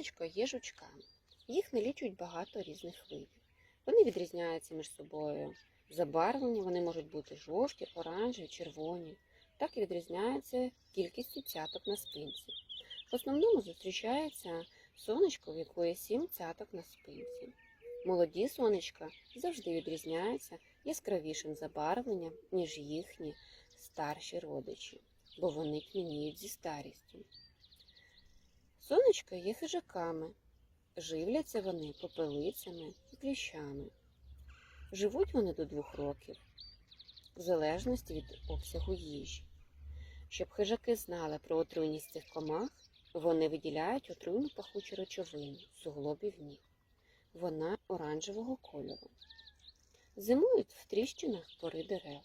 сонечко є жучками. Їх налічують багато різних видів. Вони відрізняються між собою забарвлення, вони можуть бути жовті, оранжеві, червоні. Так і відрізняються кількістю цяток на спинці. В основному зустрічається сонечко, в якої сім цяток на спинці. Молоді сонечка завжди відрізняються яскравішим забарвленням, ніж їхні старші родичі, бо вони тьмяніють зі старістю. Сонечка є хижаками. Живляться вони попелицями і кліщами. Живуть вони до двох років, в залежності від обсягу їжі. Щоб хижаки знали про отруйність цих комах, вони виділяють отруйну пахучу речовину суглобів ніг. Вона оранжевого кольору. Зимують в тріщинах пори дерев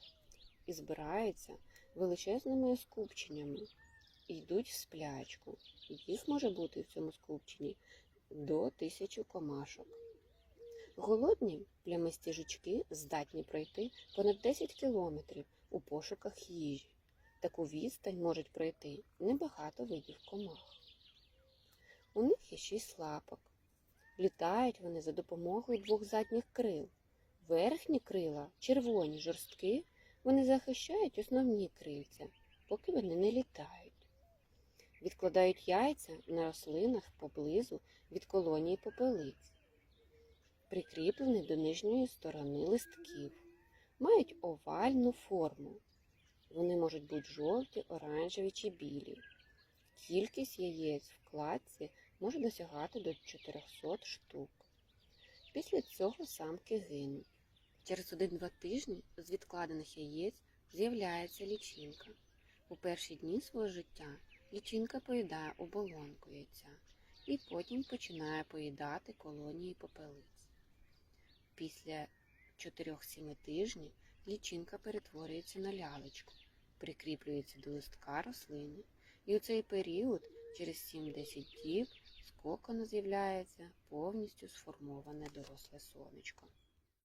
і збираються величезними скупченнями і йдуть в сплячку. Їх може бути в цьому скупченні до тисячі комашок. Голодні плямисті жучки здатні пройти понад 10 кілометрів у пошуках їжі. Таку відстань можуть пройти небагато видів комах. У них є шість лапок. Літають вони за допомогою двох задніх крил. Верхні крила, червоні жорстки, вони захищають основні крильця, поки вони не літають. Відкладають яйця на рослинах поблизу від колонії попелиць, прикріплені до нижньої сторони листків, мають овальну форму. Вони можуть бути жовті, оранжеві чи білі. Кількість яєць в кладці може досягати до 400 штук. Після цього самки гинуть. Через один-два тижні з відкладених яєць з'являється лічинка. У перші дні свого життя лічинка поїдає оболонку яйця і потім починає поїдати колонії попелиць. Після 4-7 тижнів лічинка перетворюється на лялечку, прикріплюється до листка рослини, і у цей період, через 7-10 діб, з кокона з'являється повністю сформоване доросле сонечко.